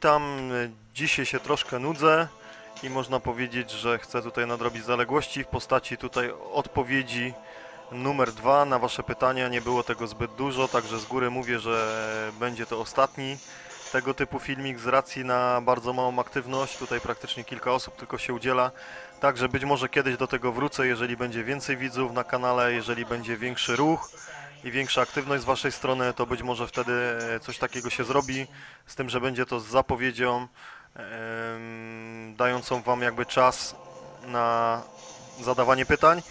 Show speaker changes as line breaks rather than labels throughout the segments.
witam. Dzisiaj się troszkę nudzę i można powiedzieć, że chcę tutaj nadrobić zaległości w postaci tutaj odpowiedzi numer dwa na Wasze pytania. Nie było tego zbyt dużo, także z góry mówię, że będzie to ostatni tego typu filmik z racji na bardzo małą aktywność. Tutaj praktycznie kilka osób tylko się udziela. Także być może kiedyś do tego wrócę, jeżeli będzie więcej widzów na kanale, jeżeli będzie większy ruch i większa aktywność z Waszej strony, to być może wtedy e, coś takiego się zrobi, z tym, że będzie to z zapowiedzią dającą Wam jakby czas na zadawanie pytań.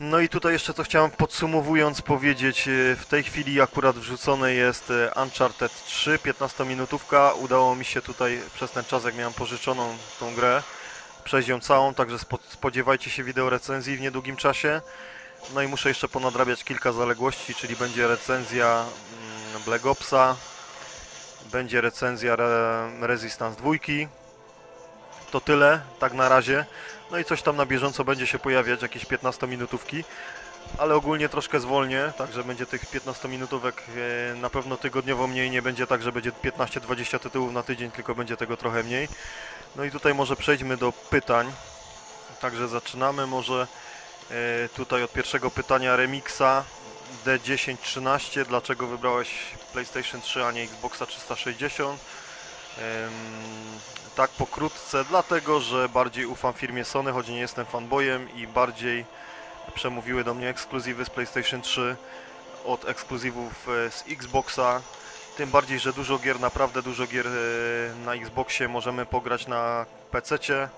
No i tutaj jeszcze co chciałem podsumowując powiedzieć, e, w tej chwili akurat wrzucone jest e, Uncharted 3, 15-minutówka. Udało mi się tutaj przez ten czas, jak miałem pożyczoną tą grę, przejść ją całą, także spo- spodziewajcie się wideo recenzji w niedługim czasie. No i muszę jeszcze ponadrabiać kilka zaległości, czyli będzie recenzja mm, Black Opsa, będzie recenzja Re Resistance 2. To tyle, tak na razie. No i coś tam na bieżąco będzie się pojawiać, jakieś 15-minutówki. Ale ogólnie troszkę zwolnię, także będzie tych 15-minutówek e, na pewno tygodniowo mniej. Nie będzie tak, że będzie 15-20 tytułów na tydzień, tylko będzie tego trochę mniej. No i tutaj może przejdźmy do pytań. Także zaczynamy może tutaj od pierwszego pytania Remixa D1013. Dlaczego wybrałeś PlayStation 3, a nie Xboxa 360? Em, tak pokrótce, dlatego że bardziej ufam firmie Sony, choć nie jestem fanboyem i bardziej przemówiły do mnie ekskluzywy z PlayStation 3 od ekskluzywów e, z Xboxa. Tym bardziej, że dużo gier, naprawdę dużo gier e, na Xboxie możemy pograć na PC-cie.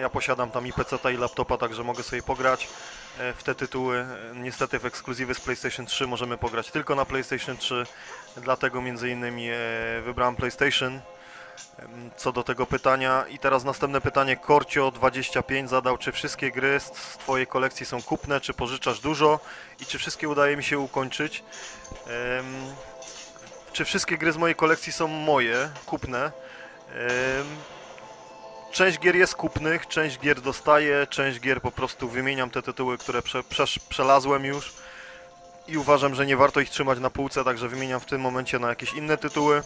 Ja posiadam tam i PC i laptopa, także mogę sobie pograć e, w te tytuły. E, Niestety w ekskluzywy z PlayStation 3 możemy pograć tylko na PlayStation 3, dlatego między innymi e, wybrałem PlayStation. Co do tego pytania. I teraz następne pytanie. Korcio25 zadał, czy wszystkie gry z Twojej kolekcji są kupne, czy pożyczasz dużo i czy wszystkie udaje mi się ukończyć. Czy wszystkie gry z mojej kolekcji są moje, kupne? Część gier jest kupnych, część gier dostaję, część gier po prostu wymieniam te tytuły, które prze, przesz- przelazłem już i uważam, że nie warto ich trzymać na półce, także wymieniam w tym momencie na jakieś inne tytuły.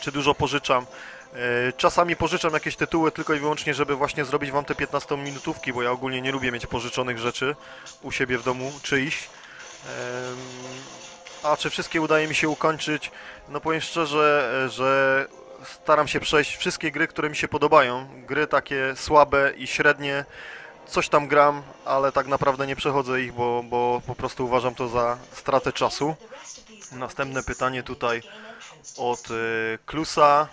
Czy dużo pożyczam? E, Czasami pożyczam jakieś tytuły tylko i wyłącznie, żeby właśnie zrobić wam te 15 minutówki, bo ja ogólnie nie lubię mieć pożyczonych rzeczy u siebie w domu. Em, A czy wszystkie udaje mi się ukończyć? No powiem szczerze, e, że staram się przejść wszystkie gry, które mi się podobają. Gry takie słabe i średnie. Coś tam gram, ale tak naprawdę nie przechodzę ich, bo, bo po prostu uważam to za stratę czasu. Następne pytanie tutaj od y, Klusa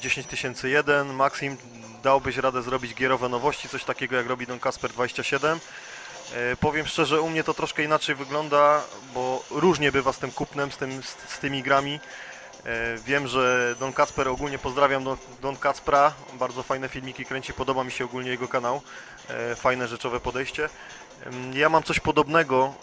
10001. Maxim, dałbyś radę zrobić gierowe nowości, coś takiego jak robi Don Kasper 27? E, Powiem szczerze, u mnie to troszkę inaczej wygląda, bo różnie bywa z tym kupnem, z, tym, z, z tymi grami. E, Wiem, że Don Kacper, ogólnie pozdrawiam Don, Don Kacpra, bardzo fajne filmiki kręci, podoba mi się ogólnie jego kanał, E, fajne rzeczowe podejście. Ja mam coś podobnego,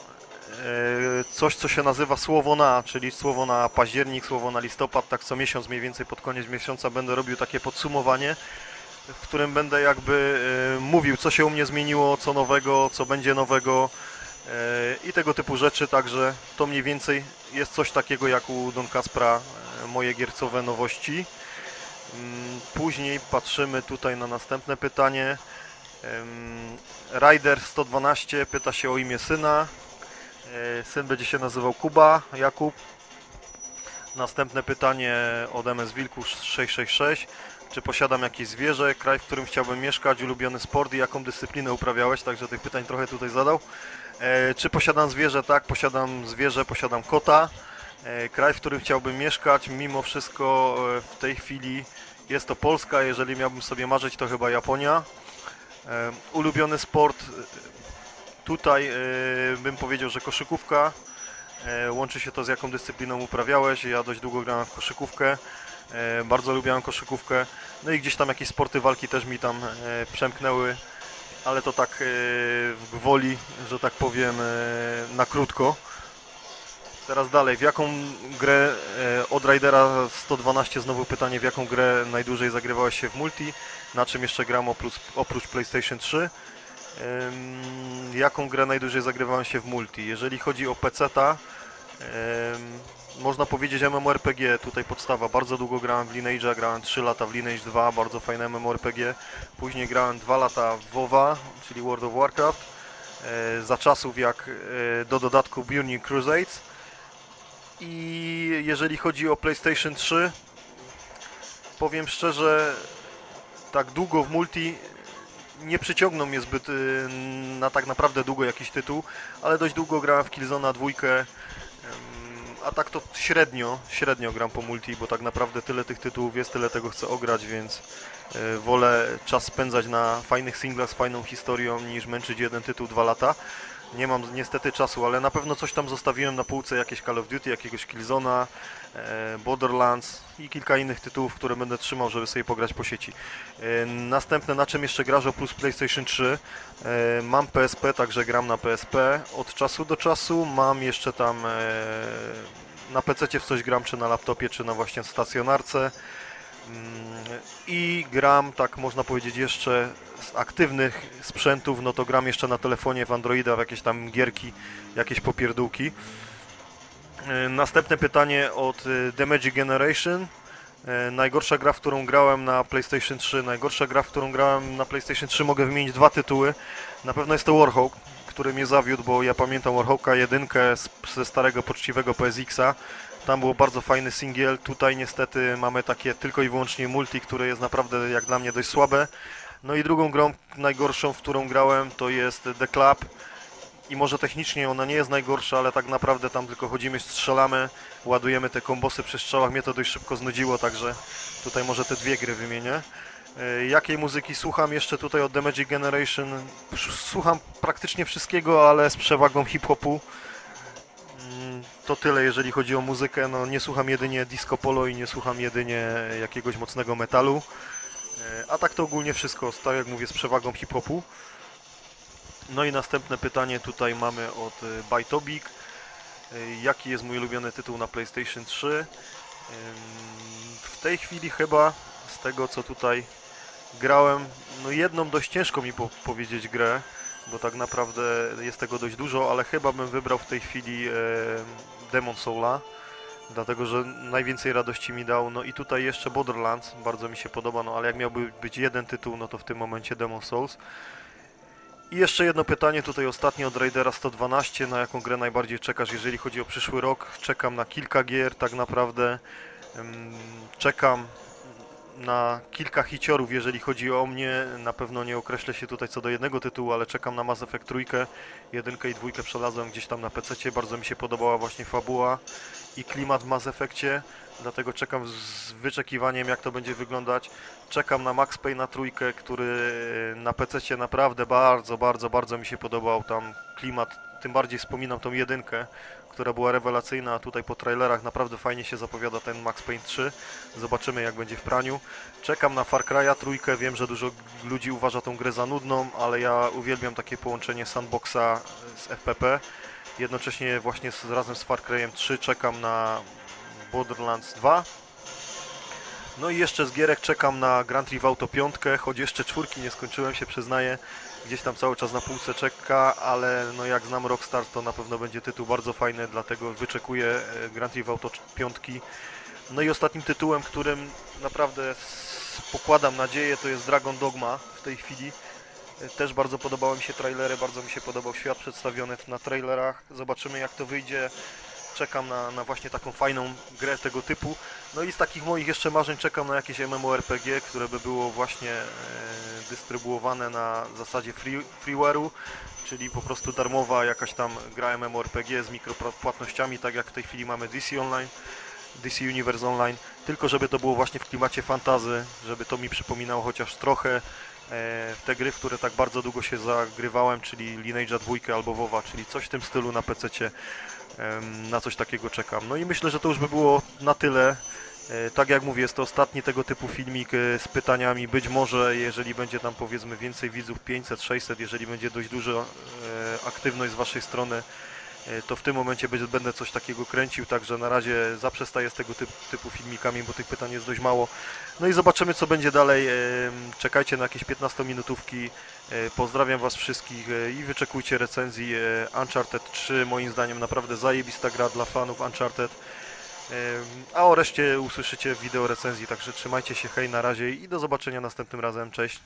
e, coś co się nazywa słowo na, czyli słowo na październik, słowo na listopad, tak co miesiąc mniej więcej pod koniec miesiąca będę robił takie podsumowanie, w którym będę jakby mówił co się u mnie zmieniło, co nowego, co będzie nowego i tego typu rzeczy, także to mniej więcej jest coś takiego jak u Don Kaspra, moje giercowe nowości. Mm, Później patrzymy tutaj na następne pytanie. Rider 112 pyta się o imię syna. E, Syn będzie się nazywał Kuba, Jakub. Następne pytanie od MS Wilku 666. Czy posiadam jakieś zwierzę, kraj, w którym chciałbym mieszkać, ulubiony sport i jaką dyscyplinę uprawiałeś? Także tych pytań trochę tutaj zadał. E, Czy posiadam zwierzę? Tak, posiadam zwierzę, posiadam kota. E, Kraj, w którym chciałbym mieszkać, mimo wszystko e, w tej chwili jest to Polska. Jeżeli miałbym sobie marzyć, to chyba Japonia. E, Ulubiony sport tutaj bym powiedział, że koszykówka. Łączy się to z jaką dyscypliną uprawiałeś. Ja dość długo grałem w koszykówkę. Bardzo lubiłem koszykówkę. No i gdzieś tam jakieś sporty walki też mi tam przemknęły, ale to tak w gwoli, że tak powiem, na krótko. Teraz dalej, w jaką grę e, od Raidera 112 znowu pytanie, w jaką grę najdłużej zagrywałeś się w multi? Na czym jeszcze gram oprócz, oprócz PlayStation 3? Ym, jaką grę najdłużej zagrywałem się w multi? Jeżeli chodzi o PC-ta, Można powiedzieć MMORPG, tutaj podstawa. Bardzo długo grałem w Lineage'a, grałem 3 lata w Lineage 2, bardzo fajne MMORPG. Później grałem 2 lata w WoWa, czyli World of Warcraft. E, za czasów jak e, do dodatku Burning Crusades. I jeżeli chodzi o PlayStation 3, powiem szczerze, tak długo w multi nie przyciągnął mnie zbyt y, na tak naprawdę długo jakiś tytuł, ale dość długo grałem w Killzona dwójkę, a tak to średnio, średnio gram po multi, bo tak naprawdę tyle tych tytułów jest, tyle tego chcę ograć, więc y, wolę czas spędzać na fajnych singlach z fajną historią, niż męczyć jeden tytuł dwa lata. Nie mam niestety czasu, ale na pewno coś tam zostawiłem na półce, jakieś Call of Duty, jakiegoś Killzona, e, Borderlands i kilka innych tytułów, które będę trzymał, żeby sobie pograć po sieci. E, następne, na czym jeszcze grażę plus PlayStation 3, e, mam PSP, także gram na PSP od czasu do czasu, mam jeszcze tam na PC w coś gram, czy na laptopie, czy na właśnie stacjonarce. I gram, tak można powiedzieć, jeszcze z aktywnych sprzętów, no to gram jeszcze na telefonie w Androida w jakieś tam gierki, jakieś popierdółki. E, następne pytanie od e, The Magic Generation. E, najgorsza gra, w którą grałem na PlayStation 3. Najgorsza gra, w którą grałem na PlayStation 3 mogę wymienić dwa tytuły. Na pewno jest to Warhawk, który mnie zawiódł, bo ja pamiętam Warhawka jedynkę ze starego poczciwego PSX-a. Tam był bardzo fajny singiel. Tutaj niestety mamy takie tylko i wyłącznie multi, które jest naprawdę jak dla mnie dość słabe. No i drugą grą najgorszą, w którą grałem to jest The Club. I może technicznie ona nie jest najgorsza, ale tak naprawdę tam tylko chodzimy, strzelamy, ładujemy te kombosy przy strzałach. Mnie to dość szybko znudziło, także tutaj może te dwie gry wymienię. E, jakiej muzyki słucham jeszcze tutaj od The Magic Generation? Słucham praktycznie wszystkiego, ale z przewagą hip-hopu. To tyle, jeżeli chodzi o muzykę. No, nie słucham jedynie disco polo i nie słucham jedynie jakiegoś mocnego metalu. E, a tak to ogólnie wszystko, tak jak mówię, z przewagą hip-hopu. No i następne pytanie tutaj mamy od e, Bytobik. E, jaki jest mój ulubiony tytuł na PlayStation 3? W tej chwili chyba z tego co tutaj grałem, no jedną dość ciężko mi po powiedzieć grę, bo tak naprawdę jest tego dość dużo, ale chyba bym wybrał w tej chwili Demon Soula dlatego że najwięcej radości mi dał. No i tutaj jeszcze Borderlands, bardzo mi się podoba, no ale jak miałby być jeden tytuł, no to w tym momencie Demon Souls. I jeszcze jedno pytanie tutaj ostatnie od Raidera 112, na jaką grę najbardziej czekasz, jeżeli chodzi o przyszły rok? Czekam na kilka gier, tak naprawdę. Czekam na kilka hiciorów, jeżeli chodzi o mnie. Na pewno nie określę się tutaj co do jednego tytułu, ale czekam na Mass Effect trójkę. Jedynkę i dwójkę przelazłem gdzieś tam na PC. Bardzo mi się podobała właśnie fabuła i klimat w Mass Effectie. Dlatego czekam z wyczekiwaniem, jak to będzie wyglądać. Czekam na Max Payne na trójkę, który na PC naprawdę bardzo, bardzo, bardzo mi się podobał. Tam klimat, tym bardziej wspominam tą jedynkę, która była rewelacyjna, a tutaj po trailerach naprawdę fajnie się zapowiada ten Max Payne 3. Zobaczymy jak będzie w praniu. Czekam na Far Cry'a trójkę, wiem, że dużo ludzi uważa tą grę za nudną, ale ja uwielbiam takie połączenie sandboxa z FPP. Jednocześnie właśnie z, razem z Far Cry'em 3 czekam na Borderlands 2. No i jeszcze z gierek czekam na Grand Theft Auto 5, choć jeszcze czwórki nie skończyłem się, przyznaję gdzieś tam cały czas na półce czeka, ale no jak znam Rockstar, to na pewno będzie tytuł bardzo fajny, dlatego wyczekuję e, Grand Theft Auto 5. No i ostatnim tytułem, którym naprawdę pokładam nadzieję, to jest Dragon Dogma w tej chwili. E, też bardzo podobały mi się trailery, bardzo mi się podobał świat przedstawiony na trailerach. Zobaczymy jak to wyjdzie czekam na, na, właśnie taką fajną grę tego typu. No i z takich moich jeszcze marzeń czekam na jakieś MMORPG, które by było właśnie e, dystrybuowane na zasadzie free, freeware'u, czyli po prostu darmowa jakaś tam gra MMORPG z mikropłatnościami, tak jak w tej chwili mamy DC Online, DC Universe Online, tylko żeby to było właśnie w klimacie fantazy, żeby to mi przypominało chociaż trochę e, te gry, w które tak bardzo długo się zagrywałem, czyli Lineage'a 2 albo WoWa, czyli coś w tym stylu na PC na coś takiego czekam. No i myślę, że to już by było na tyle. E, tak jak mówię, jest to ostatni tego typu filmik e, z pytaniami. Być może, jeżeli będzie tam powiedzmy więcej widzów, 500, 600, jeżeli będzie dość duża e, aktywność z Waszej strony, to w tym momencie będę coś takiego kręcił, także na razie zaprzestaję z tego typ, typu filmikami, bo tych pytań jest dość mało. No i zobaczymy co będzie dalej. Em, Czekajcie na jakieś 15-minutówki. E, Pozdrawiam Was wszystkich e, i wyczekujcie recenzji e, Uncharted 3. Moim zdaniem naprawdę zajebista gra dla fanów Uncharted. A o reszcie usłyszycie wideo recenzji, także trzymajcie się, hej, na razie i do zobaczenia następnym razem. Cześć.